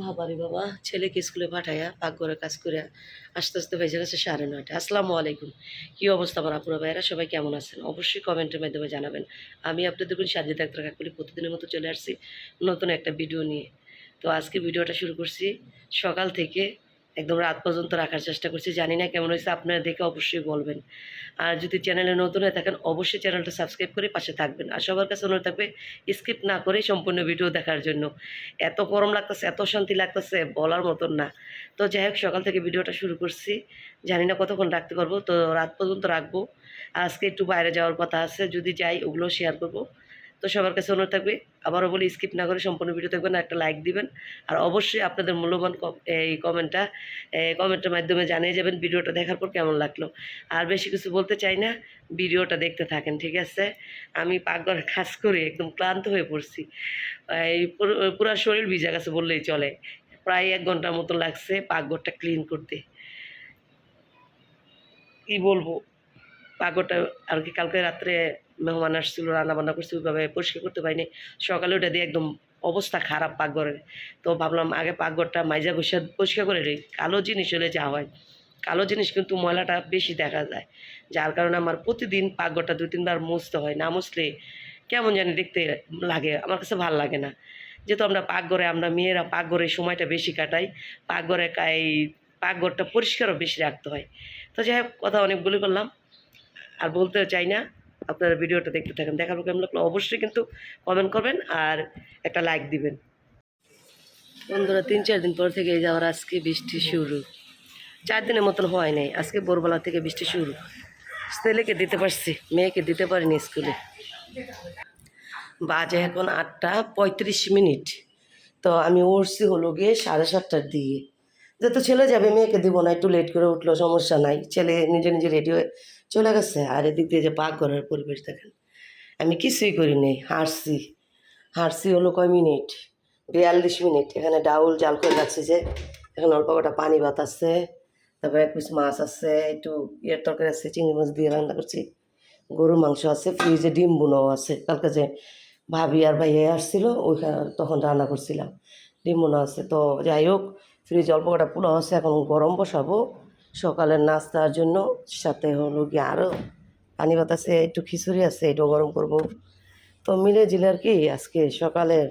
বাবারে বাবা, ছেলেকে স্কুলে পাঠাইয়া পাকঘরে কাজ করে আস্তে আস্তে বেজে গেছে সাড়ে নয়টা। আসসালামু আলাইকুম। কী অবস্থা আমার আপুরা ভাইয়েরা? সবাই কেমন আছেন? অবশ্যই কমেন্টের মাধ্যমে জানাবেন। আমি আপনাদের কোন সাজিদ আক্তার কাকুলি প্রতিদিনের মতো চলে আসছি নতুন একটা ভিডিও নিয়ে। তো আজকে ভিডিওটা শুরু করছি সকাল থেকে একদম রাত পর্যন্ত রাখার চেষ্টা করছি। জানি না কেমন হয়েছে, আপনারা দেখে অবশ্যই বলবেন। আর যদি চ্যানেলে নতুন হয়ে থাকেন, অবশ্যই চ্যানেলটা সাবস্ক্রাইব করে পাশে থাকবেন। আর সবার কাছে অনুরোধ থাকবে, স্কিপ না করে সম্পূর্ণ ভিডিও দেখার জন্য। এত গরম লাগতেছে, এত শান্তি লাগতেছে, বলার মতন না। তো যাই হোক, সকাল থেকে ভিডিওটা শুরু করছি। জানি না কতক্ষণ রাখতে পারব, তো রাত পর্যন্ত রাখব। আজকে একটু বাইরে যাওয়ার কথা আছে, যদি যাই ওগুলো শেয়ার করব। তো সবার কাছে অনুরোধ থাকবে, আবারও বলি স্কিপ না করে সম্পূর্ণ ভিডিও দেখবেন, একটা লাইক দিবেন, আর অবশ্যই আপনাদের মূল্যবান এই কমেন্টটা কমেন্টের মাধ্যমে জানিয়ে যাবেন ভিডিওটা দেখার পর কেমন লাগল। আর বেশি কিছু বলতে চাই না ভিডিওটা দেখতে থাকেন, ঠিক আছে? আমি পাকঘর খাস করে একদম ক্লান্ত হয়ে পড়ছি। এই পুরা শরীর ভিজা গেছে বললেই চলে। প্রায় এক ঘণ্টার মতো লাগছে পাকঘরটা ক্লিন করতে। কি বলব? পাকঘরটা আর কি কালকে রাত্রে মেহমান আসছিল রান্না বান্না করছি ওইভাবে পরিষ্কার করতে পারিনি। সকালে ওটা দিয়ে একদম অবস্থা খারাপ পাকঘরের তো ভাবলাম আগে পাকঘরটা মাইজা ঘষা পরিষ্কার করে রেই কালো জিনিস হলে যা হয়। কালো জিনিস কিন্তু ময়লাটা বেশি দেখা যায়। যার কারণে আমার প্রতিদিন পাকঘরটা দুই তিনবার মুছতে হয়। না মুছলে কেমন জানি দেখতে লাগে। আমার কাছে ভালো লাগে না। যেহেতু আমরা পাকঘরে আমরা মেয়েরা পাকঘরে সময়টা বেশি কাটাই। পাকঘরে কা- এই পাকঘরটা পরিষ্কারও বেশি রাখতে হয়। তো যাই হোক, কথা অনেক বলে করলাম আর বলতেও চাই না, আপনারা ভিডিওটা দেখতে থাকেন। দেখার কেমন লাগল অবশ্যই কিন্তু কমেন্ট করবেন আর একটা লাইক দিবেন। বন্ধুরা, তিন চার দিন পর থেকে এই যাওয়ার আজকে বৃষ্টি শুরু। চার দিনের মতন হয় নাই, আজকে ভোরবেলা থেকে বৃষ্টি শুরু। ছেলেকে দিতে পারছি, মেয়েকে দিতে পারিনি স্কুলে বাজে এখন আটটা পঁয়ত্রিশ মিনিট। তো আমি উঠছি হলো গিয়ে সাড়ে সাতটার দিকে। যেহেতু ছেলে যাবে, মেয়েকে দিব না, একটু লেট করে উঠল সমস্যা নাই। ছেলে নিজে নিজে রেডি হয়ে চলে গেছে। আর এদিক দিয়ে যে পাক ঘরের পরিবেশ দেখেন। আমি কিছুই করি নাই, হাঁটছি। হাঁটছি হলো কয় মিনিট? বিয়াল্লিশ মিনিট। এখানে ডাউল জাল করে রাখছি যে, এখানে অল্প কটা পানি ভাত আছে, তারপরে এক পিস মাছ আছে, একটু ইয়ের তরকারি আছে, চিংড়ি মাছ দিয়ে রান্না করছি। গরুর মাংস আছে, ফ্রিজে ডিম বুনাও আছে। কালকে যে ভাবি আর ভাইয়া আসছিল ওইখানে তখন রান্না করছিলাম। ডিম বোনা আছে। তো যাই হোক, ফ্রিজে অল্প কটা পোলাও আছে, এখন গরম বসাবো। সকালের নাস্তার জন্য, সাথে হলো গিয়ে আরও পানি বাতাসে, একটু খিচুড়ি আছে এটাও গরম করব। তো মিলে জিলে আর কি আজকে সকালের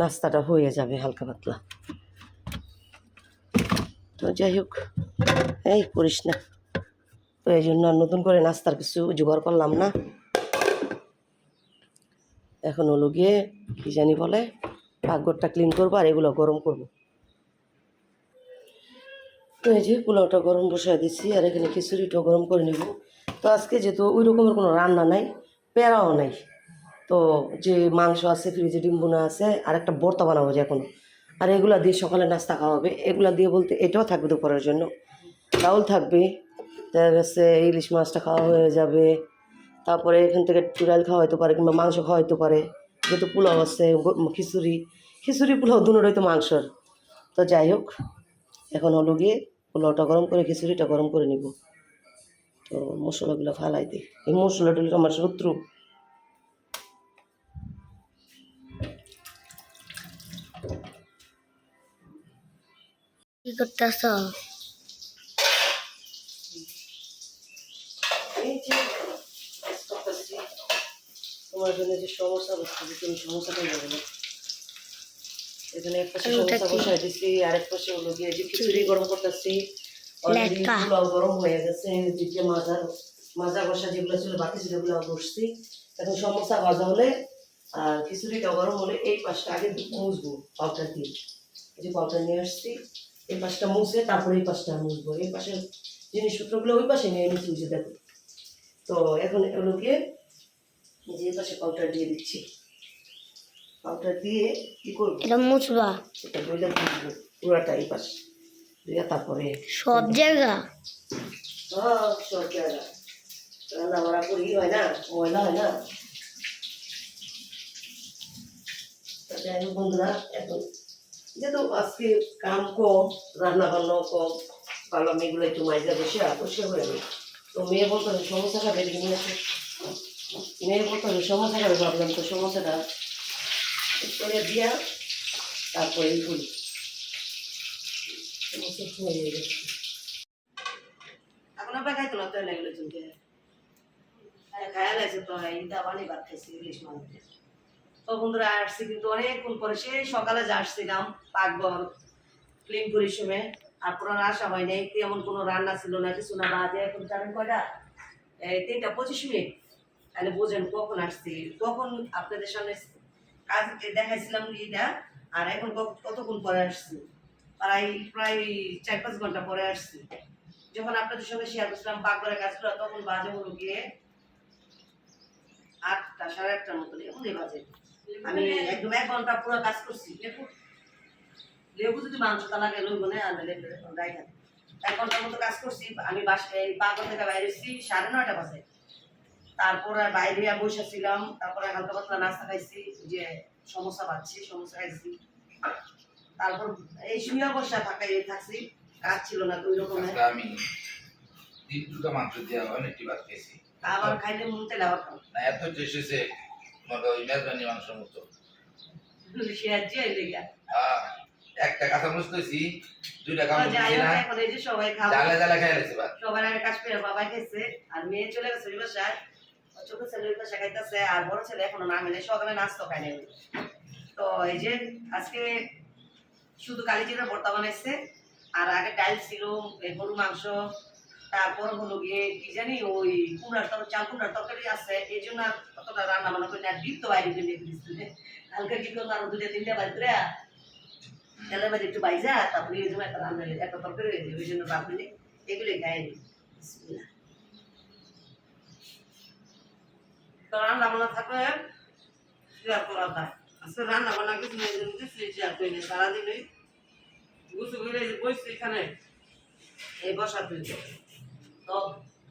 নাস্তাটা হয়ে যাবে হালকা পাতলা। তো যাই হোক, এই করিস না। তো এই জন্য নতুন করে নাস্তার কিছু জোগাড় করলাম না। এখন হলো গিয়ে কী জানি বলে, পাকঘরটা ক্লিন করব আর এগুলো গরম করব। তো এই যে পোলাওটা গরম বসায় দিচ্ছি আর এখানে খিচুড়িটাও গরম করে নিব। তো আজকে যেহেতু ওই রকমের কোনো রান্না নাই পেয়ারাও নাই, তো যে মাংস আছে, ফ্রিজে ডিম বোনা আছে, আর একটা বর্তা বানাবো যে এখন। আর এগুলা দিয়ে সকালে নাস্তা খাওয়া হবে এগুলা দিয়ে বলতে এটাও থাকবে দুপুরের জন্য। চাউল থাকবে গেছে ইলিশ মাছটা খাওয়া হয়ে যাবে। তারপরে এখান থেকে চুড়াল খাওয়া হতে পারে কিংবা মাংস খাওয়া হইতে পারে। যেহেতু পোলাও আছে খিচুড়ি। খিচুড়ি, পোলাও দুটোই তো মাংসর। তো যাই হোক এখন হলো গিয়ে পোলাওটা গরম করে খিচুড়িটা গরম করে নিব। তো মশলাগুলো ফালাই দিই। এই মশলাটা আমার শত্রু। কি করতেছ? তোমার জন্য যে সমস্যা বসছে তুমি সমস্যাটাই না এখানে এক পাশে সমস্যা? বসাই দিচ্ছি আরেক পাশে হলো গিয়ে যে খিচুড়ি গরম করতেছি অলরেডি পোলাও গরম হয়ে গেছে এদিকে মাজা মাজা বসা যেগুলো ছিল বাকি ছিল ওগুলো বসছি এখন সমস্যা ভাজা হলে আর খিচুড়িটা গরম হলে এই পাশটা আগে মুছবো পাউডার দিয়ে। যে পাউডার নিয়ে আসছি এই পাশটা মুছে তারপরে এই পাশটা মুছবো। এই পাশের জিনিসপত্রগুলো ওই পাশে নিয়ে বুঝে দেখো। তো এখন এগুলো গিয়ে যে পাশে পাউডার দিয়ে দিচ্ছি। পাউডার দিয়ে কি করব? এটা মুছবা এটা দইটা বুঝব পুরাটা এই পাশে। দিয়ে তারপরে সব জায়গা? সব সব জায়গা। রান্না বাড়া করি হয় না? ময়লা হয় না? যাই হোক বন্ধুরা এখন যেহেতু আজকে কাম কম রান্না বান্নাও কম ভাবলাম এগুলো একটু মাইজা বসে আর বসে হয়ে গেল। তো মেয়ে বলতো আমি সমস্যা খাবে মেয়ে বলতো আমি সমস্যা খাবে ভাবলাম তো সমস্যাটা করে দিয়া তারপরে করি না তো, এই দাবানি খাইছি তো বন্ধুরা, আসছি কিন্তু অনেকক্ষণ পরে, সেই সকালে যে আসছিলাম পাকঘর ক্লিন করি সময়, আর পুরো আসা হয় নাই, তেমন কোনো রান্না ছিল না, কিছু না, বাজে এখন জানেন কয়টা? এই তিনটা পঁচিশ মিনিট। তাহলে বোঝেন কখন আসছি, কখন আপনাদের সামনে দেখাইছিলাম এটা আর এখন কতক্ষণ পরে আসছি? প্রায় প্রায় চার পাঁচ ঘণ্টা পরে আসছি। যখন আপনাদের সঙ্গে শেয়ার করছিলাম তখন বাজে হলো গিয়ে আটটা সাড়ে আটটার মতো এমনই বাজে। আমি একদম এক ঘণ্টা পুরো কাজ করছি। লেবু? লেবু যদি মাংসটা লাগে লইব না আর রাইখা। এক ঘণ্টার মতো কাজ করছি। আমি বাসায় এই পাকঘর থেকে বাইরে এসেছি সাড়ে নয়টা বাজে। তারপর আর বাইরে বসেছিলাম তারপরে হালকা পাতলা নাস্তা খাইছি যে সমস্যা পাচ্ছি সমস্যা খাইছি। তারপর এই শুয়ে বসা থাকাই থাকছি কাজ ছিল না দুই রকমের আমি তিন দুটো মাংস দিয়ে অনেকটি ভাত খেয়েছি আবার খাইলে মন তেলে আবার খাও না এত ওই মেজবানি মাংসের মতো হ্যাঁ একটা কাঁচা মরিচ দিয়েছি দুইটা কামড় যাই না। এখন এই যে সবাই খাওয়া জালে জালে খেয়ে ভাত। সবার আগে কাজ খাইছে আর মেয়ে চলে গেছে বাসায়। ছোট ছেলে ওই বাসায় খাইতেছে আর বড় ছেলে এখনও নামে নেই সকালে নাস্তা খায় তো এই যে আজকে শুধু কালি জিরা ভর্তা বানাইছে, আর আগে ডাল ছিল গরু মাংস, তারপর হলো গিয়ে কি জানি ওই কুমড়ার তরকারি চাল কুমড়ার তরকারি আছে, এই জন্য আর অতটা রান্না বান্না করি না ডিপ বাইরে ফেলে দিচ্ছে কালকে কি করল আর দুটা তিনটা বাজরে তেলের বাজে একটু বাইজা তারপরে এই জন্য একটা রান্না, একটা তরকারি হয়ে যায় ওই জন্য রাখলে এগুলোই খাইনি বিসমিল্লাহ। তো রান্না বান্না থাকলে শেয়ার করা যায়। আজকে রান্না বান্না কিছু জন্য কিছু শেয়ার করি না সারাদিনই গুছু ঘুরে বসছি এখানে এই বসার জন্য। তো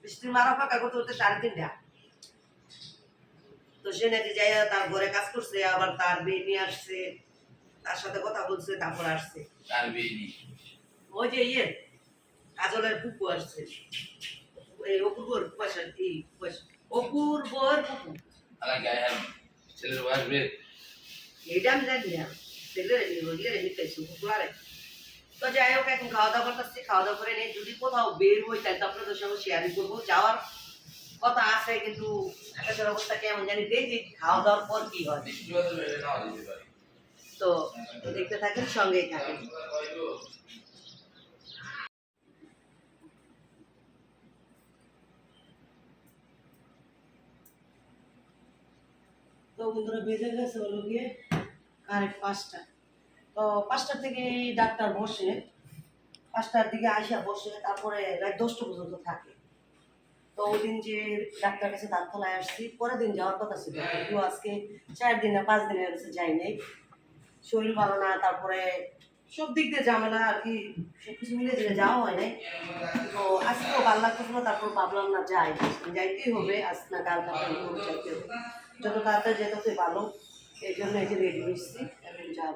বৃষ্টির মারা ফাঁকা করতে করতে সাড়ে তিনটা। তো সে নাকি যাই তার ঘরে কাজ করছে আবার তার বিয়ে নিয়ে আসছে তার সাথে কথা বলছে তারপর আসছে। আর বিয়ে ওই যে ইয়ে কাজলের পুকু আসছে। এই অপূর্বর পয়সা এই পয়সা অপূর্বর পুকু আমার গায়ে হাত ছেলের বয়স বের এটা আমি জানি না। ছেলের তো যাই হোক এখন খাওয়া দাওয়া করতেছি খাওয়া দাওয়া করে নিয়ে যদি কোথাও বের হই তাহলে তো আপনাদের সঙ্গে শেয়ারিং করব। যাওয়ার কথা আছে কিন্তু আকাশের অবস্থা কেমন জানি দেখি খাওয়া দাওয়ার পর কি হয়। পারে। তো দেখতে থাকেন সঙ্গেই থাকেন। তো বন্ধুরা বেজে গেছে হলো গিয়ে কারেক্ট পাঁচটা। তো পাঁচটার থেকে ডাক্তার বসে, পাঁচটার দিকে আসিয়া বসে, তারপরে রাত দশটা পর্যন্ত থাকে। তো ওই দিন যে ডাক্তার কাছে দাঁততলায় আসছি, পরের দিন যাওয়ার কথা ছিল। কিন্তু আজকে চার দিন না পাঁচ দিনের কাছে যাই নাই। শরীর ভালো না, তারপরে সব দিক দিয়ে ঝামেলা আর কি, সব কিছু মিলে যে যাওয়া হয় নাই। তো আজকেও ভালো লাগতেছিল তারপর ভাবলাম না যাই, যাইতেই হবে, আজ না কাল কাল যাইতে হবে। যত তাড়াতাড়ি যেত ততই ভালো। এই জন্য এই যে রেডি হয়েছি, এখন যাব।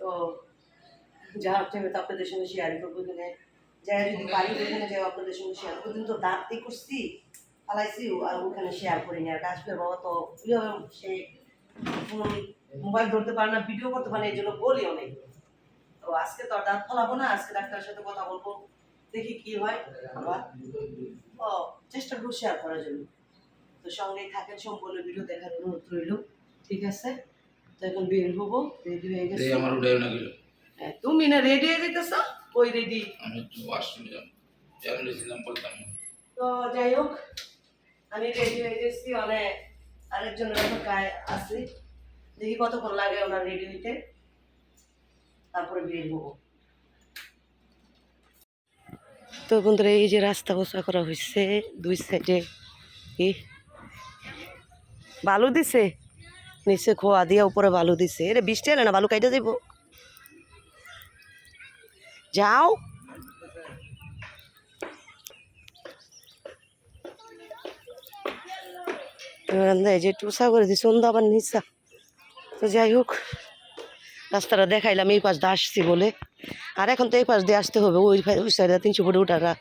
তো যাওয়ার টাইমে তো আপনাদের সঙ্গে শেয়ার করব এখানে। যাই যদি বাড়ি ওখানে যাই আপনাদের সঙ্গে শেয়ার করব। কিন্তু দাঁতই করছি পালাইছি আর ওখানে শেয়ার করিনি আর কাশ্মীর বাবা তো সে মোবাইল ধরতে পারে না ভিডিও করতে পারে না, এই জন্য বলি অনেক তো আজকে তো দাঁত ফলাবো না, আজকে ডাক্তারের সাথে কথা বলব, দেখি কি হয়। আবার, ও, চেষ্টা করব শেয়ার করার জন্য। তো সঙ্গেই থাকেন সম্পূর্ণ ভিডিও দেখার অনুরোধ রইল। ঠিক আছে? তো এখন বের হব রেডি হয়ে গেছে। আমার উঠেও না গেল হ্যাঁ, তুমি না রেডি হয়ে যেতেছ? ওই রেডি আমি একটু ওয়াশরুমে যাব। ফ্যামিলি ছিলাম বলতাম তো যাই হোক আমি রেডি হয়ে গেছি। অনেক আরেকজনের অপেক্ষায় আছি। দেখি কতক্ষণ লাগে ওনার রেডি হইতে। তারপরে বের হব। তো বন্ধুরা এই যে রাস্তা বসা করা হয়েছে দুই সাইডে কি? বালু দিছে? নিচে খোয়া দিয়া উপরে বালু দিছে। এটা বৃষ্টি এলে না বালু কাইটা যাইব? যাও। যে টুসা করে দিছে অন্য আবার নিচা। তো যাই হোক। রাস্তাটা দেখাইলাম, এই পাশ দিয়ে আসছি বলে। আর এখন তো এই পাশ দিয়ে আসতে হবে, ওই ওই সাইডে তিনশো ফুটে উঠারা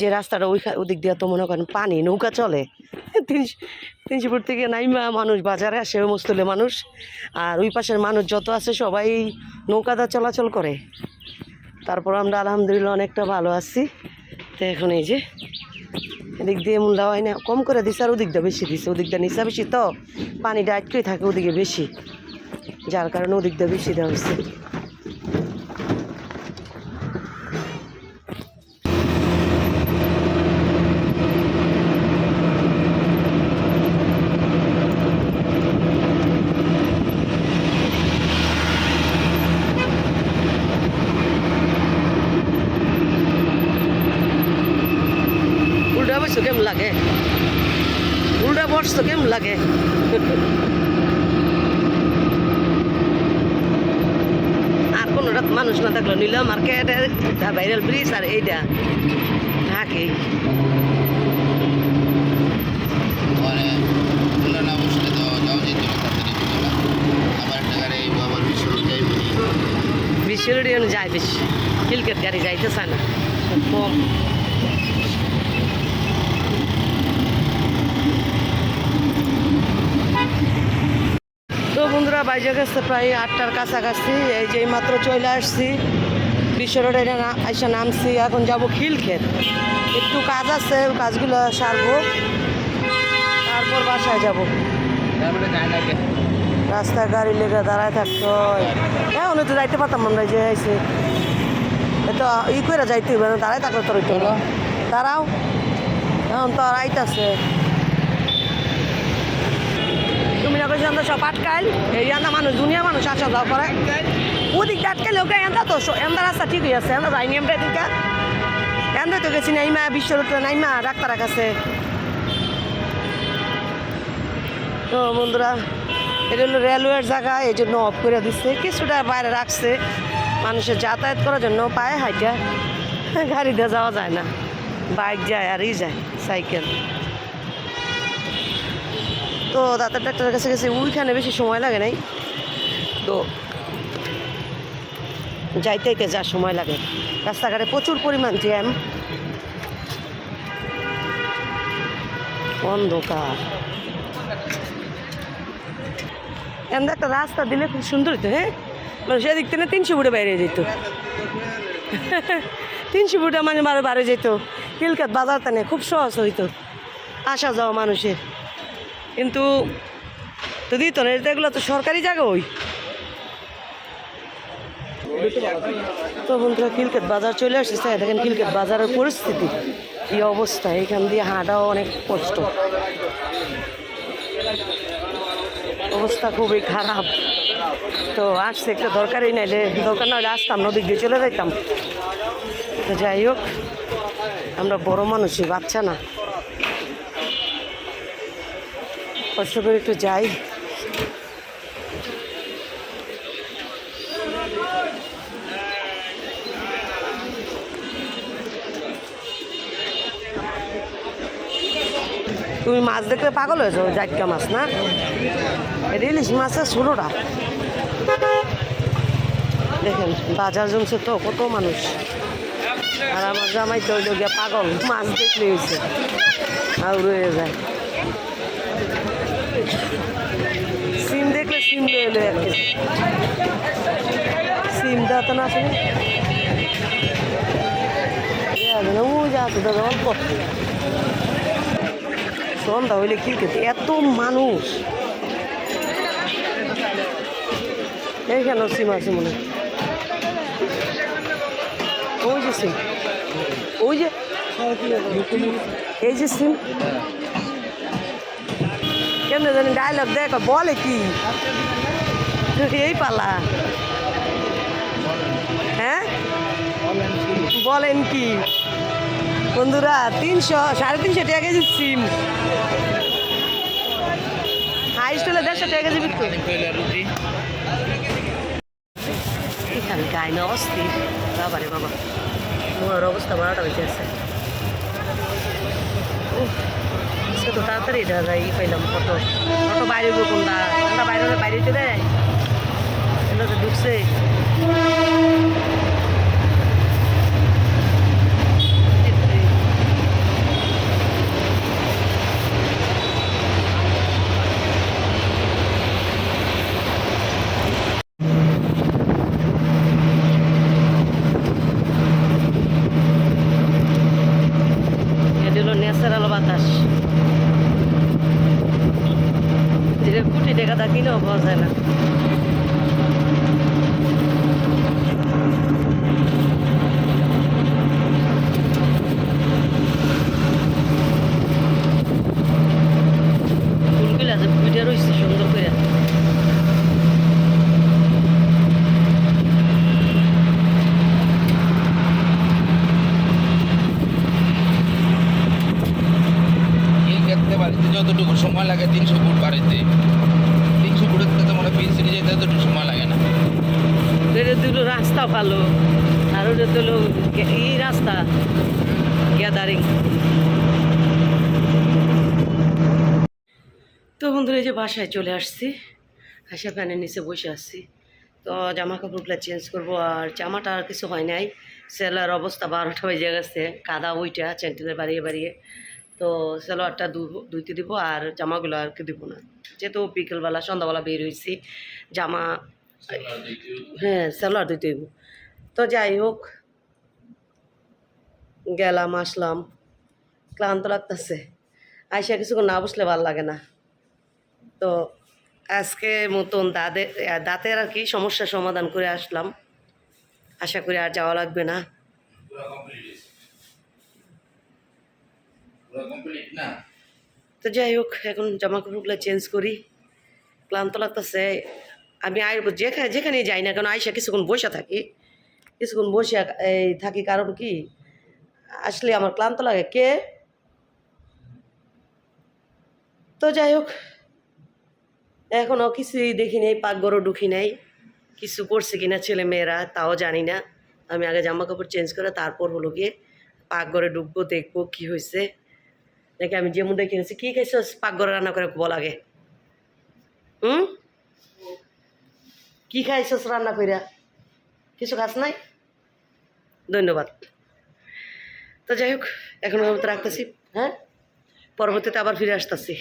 যে রাস্তাটা ওই ওদিক দিয়ে তো মনে করেন পানি, নৌকা চলে। তিনশো তিনশো ফুট থেকে নাইমা মানুষ বাজারে আসে ওই মুস্তলে মানুষ। আর ওই পাশের মানুষ যত আছে সবাই নৌকাদা চলাচল করে। তারপর আমরা আলহামদুলিল্লাহ অনেকটা ভালো আছি। তো এখন এই যে এদিক দিয়ে মূল্য হয় না, কম করে দিছে আর ওদিকটা বেশি দিছে। ওদিকটা নিচা বেশি তো, পানিটা আটকেই থাকে ওদিকে বেশি। যার কারণে ওদিকটা বেশি দেওয়া হয়েছে। উল্টা বসছো কেমন লাগে? উল্টা কেমন লাগে আর কোনোটা মানুষ না থাকল নিল মার্কেট ভাইরাল ব্রিজ আর এইটা থাকে পরে খুলনা না বসলে তো যাও যেত না তাড়াতাড়ি হতো না আবার একটা ভাইরাল ব্রিজ আর এইটা যাইব বিশ্বের যায় বেশি। কিলকেট গাড়ি যাইতেছে না। কম। বাইজে গেছে প্রায় আটটার কাছাকাছি এই যে মাত্র চলে আসছি। বিশ্ব রোডে এসে নামছি এখন যাব খিলক্ষেত একটু কাজ আছে কাজগুলো সারবো। তারপর বাসায় যাব। রাস্তায় গাড়ি লেগে দাঁড়ায় থাকতো এখন তো যাইতে পারতাম আমরা যে আইসি তো ই করে যাইতে হবে না দাঁড়ায় থাকলে তোর দাঁড়াও। এখন তো আর আইতাছে। সব মানুষ, দুনিয়া মানুষ আসা যাও করে। ওদিক আটকাইলে ওকে এন্দা তো এন্দা রাস্তা ঠিক হয়ে নাইমা তো রেলওয়ের জায়গা, এই জন্য অফ করে দিচ্ছে কিছুটা বাইরে রাখছে, মানুষের যাতায়াত করার জন্য পায়ে হাইটা। গাড়িতে যাওয়া যায় না, বাইক যায় আর ই যায়, সাইকেল। তো দাঁতের ডাক্তারের কাছে গেছে, ওইখানে বেশি সময় লাগে নাই। তো যাইতে যা সময় লাগে। রাস্তাঘাটে প্রচুর পরিমাণ জ্যাম। অন্ধকার। এমন একটা রাস্তা দিলে খুব সুন্দর হতো হ্যাঁ? মানে সেদিক থেকে তিনশো ফুটে বাইরে যেত। তিনশো ফুটে মানে বারো বারে যেত। কিলকাত বাজার টানে খুব সহজ হইতো। আসা যাওয়া মানুষের। কিন্তু তো দিত না এগুলো তো সরকারি জায়গা ওই। তো বন্ধুরা কিলকেট বাজার চলে আসছে। দেখেন কিলকেট বাজারের পরিস্থিতি এই অবস্থা? এখান দিয়ে হাঁটাও অনেক কষ্ট। অবস্থা খুবই খারাপ। তো আসছে, একটা দরকারই নাইলে দরকার না হলে আসতাম নদী দিয়ে চলে যাইতাম। তো যাই হোক, আমরা বড় মানুষই, বাচ্চা না। কষ্ট করে একটু যাই। তুমি মাছ দেখলে পাগল হয়েছো জাটকা মাছ, না? এটা ইলিশ মাছের ষোলোটা? দেখেন, বাজার জমছে তো, কত মানুষ। আর আমার জামাই তো পাগল, মাছ দেখলে হয়েছে। আর রয়ে যায়। সিম দেখলে সিম লয়ে এলো আর কি সিমটা তো না আসলে ও যা তো দাদা, অল্প। সন্ধ্যা হইলে কি খেতে এত মানুষ। এইখানে সিম আছে মনে ওই যে সিম। ওই যে, এই যে সিম। কেন জানি ডায়লগ দেখ, বলে কি? এই পালা। হ্যাঁ? বলেন কি? বন্ধুরা, তিনশো, সাড়ে তিনশো টাকা কেজি সিম। হাই স্কুলে দেড়শো টাকা কেজি বিক্রি। এখানে গায়ে অস্থির। বাবা রে বাবা। মোর অবস্থা বারোটা বেঁচে আছে আজকে তো তাড়াতাড়ি এটা যাই পাইলাম কত কত বাইরে কোনটা? কোনটা বাইরে বাইরে চলে যায় ঢুকছে পাওয়া যায় না ফুলগুলো আছে ফুটে রয়েছে সুন্দর করে এই ক্ষেত্রে বাড়িতে যতটুকু সময় লাগে তিনশো ফুট বাড়িতে তিনশো ফুটের থেকে মনে পিন সিটি যেতে এতটুকু সময় লাগে না এটা দুটো রাস্তা ভালো আর ওটা হলো এই রাস্তা গ্যাদারিং তো বন্ধুরা এই যে বাসায় চলে আসছি। আসা ফ্যানের নিচে বসে আসছি তো জামা কাপড়গুলো চেঞ্জ করব আর জামাটা আর কিছু হয় নাই। সেলার অবস্থা বারোটা বেজে গেছে কাদা ওইটা চেন্টিনের বাড়িয়ে বাড়িয়ে। তো সেলোয়ারটা ধুইতে দিব আর জামাগুলো আর কি দিব না। যেহেতু বিকেলবেলা সন্ধ্যাবেলা বের হয়েছি জামা হ্যাঁ স্যালাড দিতে হইব। তো যাই হোক গেলাম, আসলাম। ক্লান্ত লাগতেছে। আইসা কিছুক্ষণ না বসলে ভালো লাগে না। তো আজকে মতন দাঁতে দাঁতের আর কি সমস্যার সমাধান করে আসলাম। আশা করি আর যাওয়া লাগবে না। তো যাই হোক, এখন জামা কাপড়গুলো চেঞ্জ করি। ক্লান্ত লাগতেছে। আমি আই যেখানে যেখানে যাই না কেন, আইসা কিছুক্ষণ বসে থাকি। কিছুক্ষণ বসে এই থাকি, কারণ কি? আসলে আমার ক্লান্ত লাগে। কে? তো যাই হোক এখনও কিছুই দেখি নেই, পাকঘরও ঢুকি নাই। কিছু করছে কিনা ছেলে মেয়েরা তাও জানি না। আমি আগে জামা কাপড় চেঞ্জ করে তারপর হলো গিয়ে পাকঘরে ঢুকবো, দেখব কি হয়েছে। নাকি আমি যে মুন্ডে কিনেছি, কী খাইছো? পাকঘরে রান্না করে বল আগে। হুম? কী খাইছস রান্না কইরা? কিছু খাস নাই? ধন্যবাদ। তো যাই হোক এখন আমি রাখতেছি হ্যাঁ? পরবর্তীতে আবার ফিরে আসতেছি।